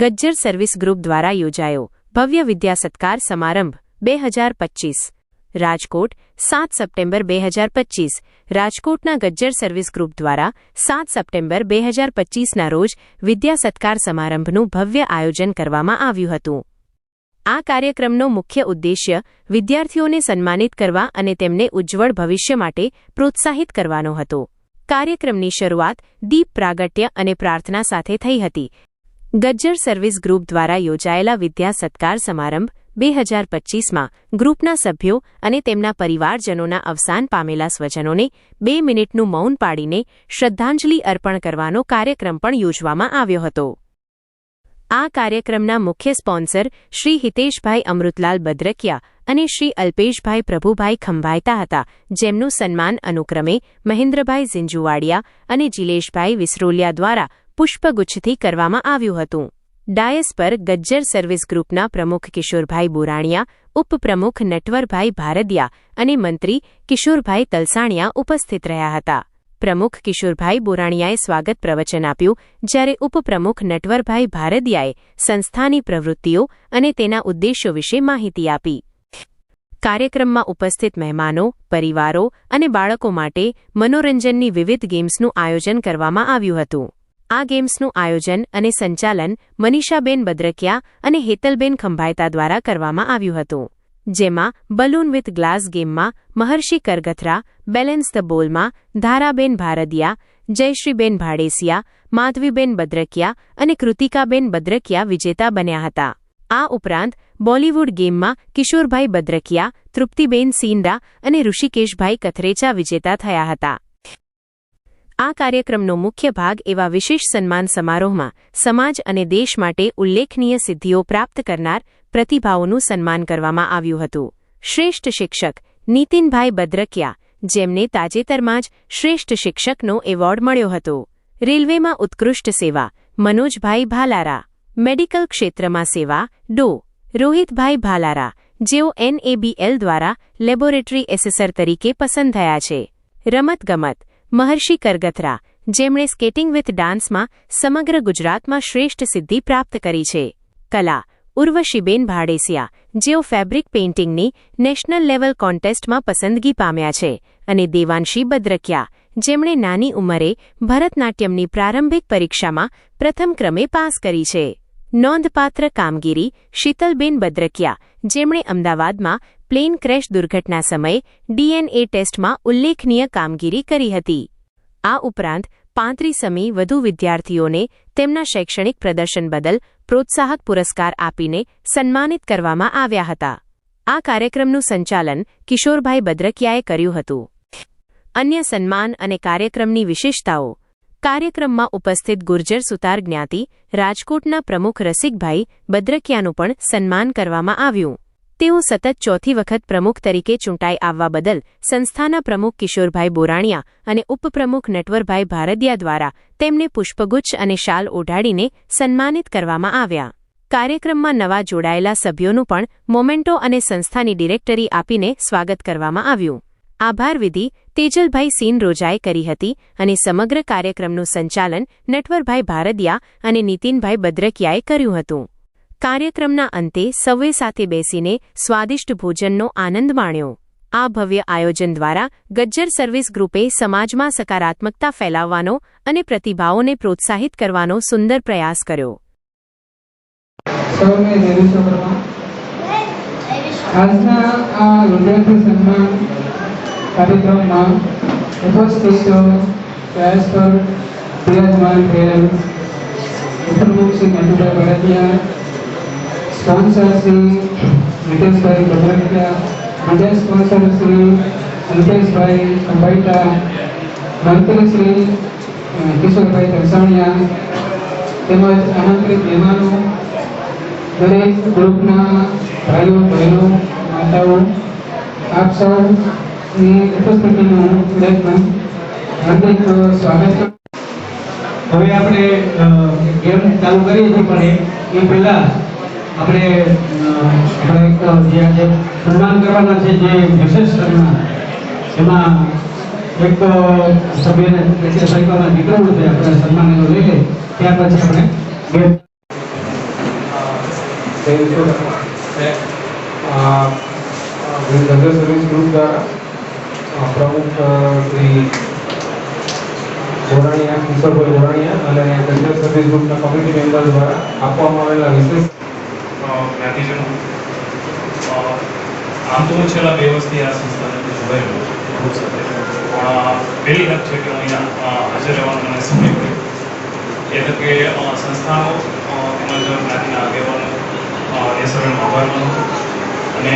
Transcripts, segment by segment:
Gajjar service group દ્વારા યોજાયો. ભવ્ય વિદ્યા સત્કાર સમારંભ, બે હજાર પચ્ચીસ રાજકોટ, સાત સપ્ટેમ્બર બે હજાર પચ્ચીસ રાજકોટના ગજ્જર સર્વિસ ગ્રુપ દ્વારા સાત સપ્ટેમ્બર બે હજાર પચ્ચીસના રોજ વિદ્યા સત્કાર સમારંભનું ભવ્ય આયોજન કરવામાં આવ્યું હતું. આ કાર્યક્રમનો મુખ્ય ઉદ્દેશ્ય વિદ્યાર્થીઓને સન્માનિત કરવા અને તેમને ઉજ્જવળ ભવિષ્ય માટે પ્રોત્સાહિત કરવાનો હતો. કાર્યક્રમની શરૂઆત દીપ પ્રાગટ્ય અને પ્રાર્થના સાથે થઈ હતી. ગજ્જર સર્વિસ ગ્રુપ દ્વારા યોજાયેલા વિદ્યા સત્કાર સમારંભ, બે હજાર પચ્ચીસમાં ગ્રુપના સભ્યો અને તેમના પરિવારજનોના અવસાન પામેલા સ્વજનોને બે મિનિટનું મૌન પાડીને શ્રદ્ધાંજલિ અર્પણ કરવાનો કાર્યક્રમ પણ યોજવામાં આવ્યો હતો. આ કાર્યક્રમના મુખ્ય સ્પોન્સર શ્રી હિતેશભાઈ અમૃતલાલ બદ્રકિયા અને શ્રી અલ્પેશભાઈ પ્રભુભાઈ ખંભાયતા હતા, જેમનું સન્માન અનુક્રમે મહેન્દ્રભાઈ ઝિંજુવાડિયા અને જિલેશભાઈ વિસરોલિયા દ્વારા પુષ્પગુચ્છથી કરવામાં આવ્યું હતું. ડાયસ પર ગજ્જર સર્વિસ ગ્રુપના પ્રમુખ કિશોરભાઈ બોરાણિયા, ઉપપ્રમુખ નટવરભાઈ ભારદિયા અને મંત્રી કિશોરભાઈ તલસાણિયા ઉપસ્થિત રહ્યા હતા. પ્રમુખ કિશોરભાઈ બોરાણિયાએ સ્વાગત પ્રવચન આપ્યું, જ્યારે ઉપપ્રમુખ નટવરભાઈ ભારદિયાએ સંસ્થાની પ્રવૃત્તિઓ અને તેના ઉદ્દેશ્યો વિશે માહિતી આપી. કાર્યક્રમમાં ઉપસ્થિત મહેમાનો, પરિવારો અને બાળકો માટે મનોરંજનની વિવિધ ગેમ્સનું આયોજન કરવામાં આવ્યું હતું. આ ગેમ્સનું આયોજન અને સંચાલન મનીષાબેન બદ્રકિયા અને હેતલબેન ખંભાયતા દ્વારા કરવામાં આવ્યું હતું, જેમાં બલૂન વિથ ગ્લાસ ગેમમાં મહર્ષિ કરગથરા, બેલેન્સ ધ બોલમાં ધારાબેન ભારદિયા, જયશ્રીબેન ભાડેસિયા, માધવીબેન બદ્રકિયા અને કૃતિકાબેન બદ્રકિયા વિજેતા બન્યા હતા. આ ઉપરાંત બોલીવુડ ગેમમાં કિશોરભાઈ બદ્રકિયા, તૃપ્તિબેન સીંડા અને ઋષિકેશભાઈ કથરેચા વિજેતા થયા હતા. આ કાર્યક્રમનો મુખ્ય ભાગ એવા વિશેષ સન્માન સમારોહમાં સમાજ અને દેશ માટે ઉલ્લેખનીય સિદ્ધિઓ પ્રાપ્ત કરનાર પ્રતિભાઓનું સન્માન કરવામાં આવ્યું હતું. શ્રેષ્ઠ શિક્ષક નીતિનભાઈ બદ્રકિયા, જેમને તાજેતરમાં જ શ્રેષ્ઠ શિક્ષકનો એવોર્ડ મળ્યો હતો. રેલવેમાં ઉત્કૃષ્ટ સેવા, મનોજભાઈ ભાલારા. મેડિકલ ક્ષેત્રમાં સેવા, ડો. રોહિતભાઈ ભાલારા, જેઓ એનએબીએલ દ્વારા લેબોરેટરી એસેસર તરીકે પસંદ થયા છે. રમતગમત મહર્ષિ કરગથરા, જેમણે સ્કેટિંગ વિથ ડાન્સમાં સમગ્ર ગુજરાતમાં શ્રેષ્ઠ સિદ્ધિ પ્રાપ્ત કરી છે. કલા ઉર્વશીબેન ભાડેસિયા, જેઓ ફેબ્રિક પેઇન્ટિંગની નેશનલ લેવલ કોન્ટેસ્ટમાં પસંદગી પામ્યા છે, અને દેવાંશી બદ્રકિયા, જેમણે નાની ઉંમરે ભરતનાટ્યમની પ્રારંભિક પરીક્ષામાં પ્રથમ ક્રમે પાસ કરી છે. નોંધપાત્ર કામગીરી શીતલબેન બદ્રકિયા જેમણે અમદાવાદમાં પ્લેન ક્રેશ દુર્ઘટના સમયે ડીએનએ ટેસ્ટમાં ઉલ્લેખનીય કામગીરી કરી હતી. આ ઉપરાંત પાંત્રીસમી વધુ વિદ્યાર્થીઓને તેમના શૈક્ષણિક પ્રદર્શન બદલ પ્રોત્સાહક પુરસ્કાર આપીને સન્માનિત કરવામાં આવ્યા હતા. આ કાર્યક્રમનું સંચાલન કિશોરભાઈ બદ્રકિયાએ કર્યું હતું. અન્ય સન્માન અને કાર્યક્રમની વિશેષતાઓ. કાર્યક્રમમાં ઉપસ્થિત ગુર્જર સુતાર જ્ઞાતિ, રાજકોટના પ્રમુખ રસિકભાઈ બદ્રકિયાનું પણ સન્માન કરવામાં આવ્યું. તેઓ સતત ચોથી વખત પ્રમુખ તરીકે ચૂંટાઈ આવવા બદલ સંસ્થાના પ્રમુખ કિશોરભાઈ બોરાણિયા અને ઉપપ્રમુખ નટવરભાઈ ભારદિયા દ્વારા તેમને પુષ્પગુચ્છ અને શાલ ઓઢાડીને સન્માનિત કરવામાં આવ્યા. કાર્યક્રમમાં નવા જોડાયેલા સભ્યોનું પણ મોમેન્ટો અને સંસ્થાની ડિરેક્ટરી આપીને સ્વાગત કરવામાં આવ્યું. આભાર વિધિ તેજલભાઈ સીન રોજાએ કરી હતી અને સમગ્ર કાર્યક્રમનું સંચાલન નટવરભાઈ ભારદિયા અને નીતિનભાઈ બદ્રકિયાએ કર્યું હતું. કાર્યક્રમના અંતે સૌએ સાથે બેસીને સ્વાદિષ્ટ ભોજનનો આનંદ માણ્યો. આ ભવ્ય આયોજન દ્વારા ગજ્જર સર્વિસ ગ્રુપે સમાજમાં સકારાત્મકતા ફેલાવવાનો અને પ્રતિભાઓને પ્રોત્સાહિત કરવાનો સુંદર પ્રયાસ કર્યો. આજના આ વિદ્યાર્થી સન્માન કાર્યક્રમમાં ઉપસ્થિત પ્રયાસ પર બિરાજમાન થયેલ ઉપપ્રમુખ શ્રી મધુભાઈ બળદિયા સ્પોન્સર શ્રી નિતેશભાઈ ભદ્રટિયા બીજા સ્પોન્સર શ્રી અલ્પેશભાઈ અંબાઈટા, મંત્રી શ્રી કિશોરભાઈ તરસાણિયા તેમજ આમંત્રિત મહેમાનો, દરેક ગ્રુપના ભાઈઓ, બહેનો, માતાઓ, આપ સૌની ઉપસ્થિતિનું પ્રયત્ન હાર્દિક સ્વાગત. હવે આપણે ગેમ ચાલુ કરીએ છીએ પણ એ પહેલાં આપણે જે સન્માન કરવાના છે જે વિશેષ સન્માન એમાં એક સભ્યને એટલે સંખ્યામાં નીકળવું આપણે સન્માન એનું લઈ લે પછી આપણે ગેમ વિશ્વકર્મા સર્વિસ ગ્રુપ દ્વારા પ્રમુખ શ્રી ગોરાણીયા કિશોરભાઈ ગોરાણીયા અને ગજર સર્વિસ ગ્રુપના કમિટી મેમ્બર દ્વારા આપવામાં આવેલા વિશેષ જ્ઞાતિજનો. આમ તો છેલ્લા બે વર્ષથી આ સંસ્થા જોડાયેલો ગ્રુપ સાથે પણ પહેલી વાત છે કે અહીંયા હાજર રહેવાનો મને સમય મળ્યો. એટલે કે સંસ્થાનો તેમજ જ્ઞાતિના આગેવાનો એ સરળ આભાર માનું અને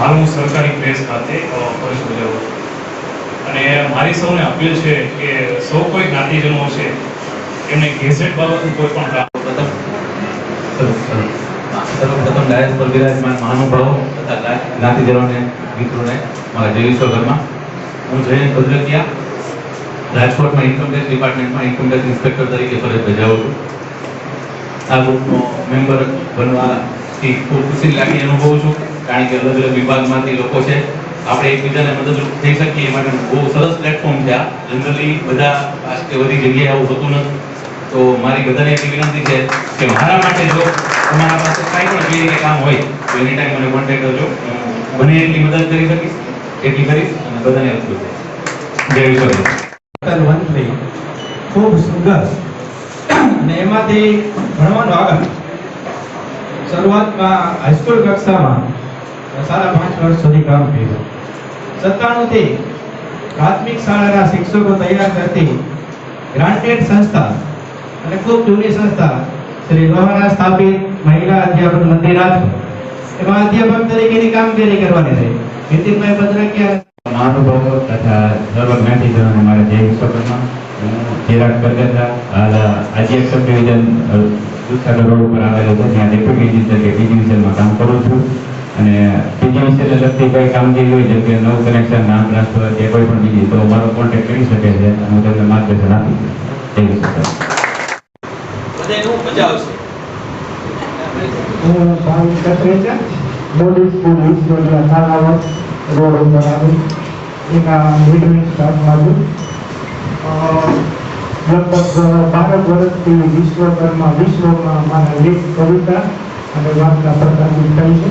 હાલ હું સરકારી પ્રેસ ખાતે ફરજ બજાવું છું. અને મારી સૌને અપીલ છે કે સૌ કોઈ જ્ઞાતિજનો છે, એમને ગેઝેટ બાબતનું કોઈ પણ સર્વપ્રથમ ડાયસ પર વિરાજમાન મહાનુભાવો તથા જ્ઞા- જ્ઞાતિજનોને, મિત્રોને મારા જય ઘરમાં હું જયંત ભદ્રકિયા, રાજકોટમાં ઇન્કમટેક્સ ડિપાર્ટમેન્ટમાં ઇન્કમટેક્સ ઇન્સ્પેક્ટર તરીકે ફરજ બજાવું છું. આ ગ્રુપનો મેમ્બર બનવાથી ખૂબ ખુશી લાગી અનુભવું છું, કારણ કે અલગ અલગ વિભાગમાંથી લોકો છે. આપણે એકબીજાને મદદરૂપ થઈ શકીએ એ માટે બહુ સરસ પ્લેટફોર્મ છે આ. જનરલી બધા આટલી બધી જગ્યાએ આવું હોતું નથી. તો મારી બધાને એટલી વિનંતી છે કે મારા માટે જો તમારા પાસે કાંઈ પણ ક્લિયરિંગ કામ હોય, તો એની ટાઈમ મને કોન્ટેક્ટ કરજો. બને એટલી મદદ કરી શકીશ, એટલી કરીશ અને બધાને કરીશ જય વિશ્વ ખૂબ સુંદર. અને એમાંથી ભણવાનું આગળ. શરૂઆતમાં હાઈસ્કૂલ કક્ષામાં સાડા પાંચ વર્ષ સુધી કામ કર્યું. સત્તાણુંથી પ્રાથમિક શાળાના શિક્ષકો તૈયાર કરતી ગ્રાન્ટેડ સંસ્થા અને ખૂબ જૂની સંસ્થા શ્રી લોહાણા સ્થાપિત મહિલા અધ્યાપક મંદિર એમાં અધ્યાપક તરીકેની કામગીરી કરવાની રહી. નીતિનભાઈ ભદ્રકિયા મહાનુભાવો તથા સર્વ જ્ઞાતિજનોને મારા જય વિશ્વકર્મા. હું ચિરાગ કરગતા હાલ આજે સબ દૂધસાગર રોડ ઉપર આવેલો છે. ત્યાં ડેપ્યુટી એન્જિનિયર કે ડિવિઝનમાં કામ કરું છું. અને પી ડિવિઝનને લગતી કઈ કામગીરી હોય જેમ કે નવું કનેક્શન નામ ટ્રાન્સફર કે કોઈ પણ બીજી તો મારો કોન્ટેક્ટ કરી શકે છે અને હું તમને માર્ગદર્શન આપીશ. જય વિશ્વકર્મા બધાનું મજા આવશે? હું ભાવિક કચરેચા મોડી સ્કૂલ વિશ્વના થાણાવત રોડ ઉપર આવેલ એના મિડલ સ્ટાફમાં છું અ, લગભગ બાર વર્ષથી વિશ્વકર્મા વિશ્વમાં મારા લેખ કવિતા અને વાર્તા પ્રકાશિત થઈ છે.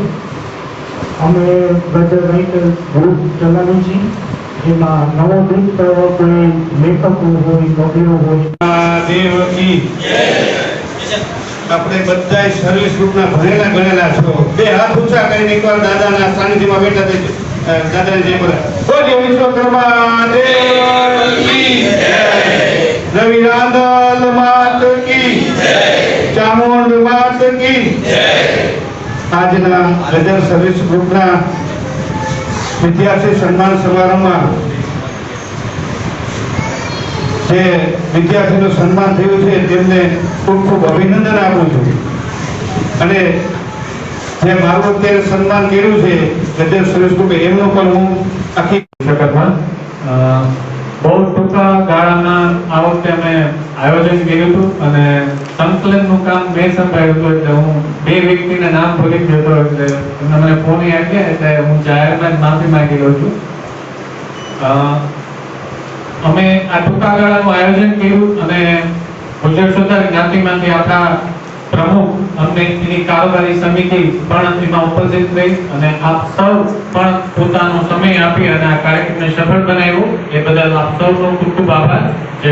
અમે ગજર રાઇટર ગ્રુપ ચલાવીએ છીએ. જેમાં નવો ગીત કોઈ લેખકો હોય કવિઓ હોય. દેવકી આપણે બધા સર્વિસ ગ્રુપના ભણેલા ગણેલા છો. બે હાથ ઊંચા કરીને એકવાર દાદાના સાનિધ્યમાં બેઠા થઈ દાદાને જય બોલે બોલીએ વિશ્વકર્મા દેવ કી. રવિ રાંદલ માત કી. ચામુંડ માત કી. આજના ગજર સર્વિસ ગ્રુપના વિદ્યાર્થી સન્માન સમારંભમાં જે વિદ્યાર્થીનું સન્માન થયું છે તેમને ખૂબ ખૂબ અભિનંદન આપું છું. અને જે મારું અત્યારે સન્માન કર્યું છે ગજર સર્વિસ ગ્રુપે એમનું પણ હું આખી અ, બહુ ટૂંકા ગાળાના આ વખતે અમે આયોજન કર્યું હતું અને સંકલનનું કામ મેં સંભાળ્યું હતું એટલે હું બે વ્યક્તિના નામ ભૂલી જતો એટલે એમને મને ફોન આવ્યા એટલે હું જાહેરમાં માફી માંગી લઉં છું. અમે આ ટૂંકા ગાળાનું આયોજન કર્યું અને ગુજરાત સુધાર જ્ઞાતિમાંથી આપણા પ્રમુખ અમને એની કારોબારી સમિતિ પણ એમાં ઉપસ્થિત રહી અને આપ સૌ પણ પોતાનો સમય આપી અને આ કાર્યક્રમને સફળ બનાવ્યો. એ બદલ આપ સૌનો ખૂબ ખૂબ આભાર. જય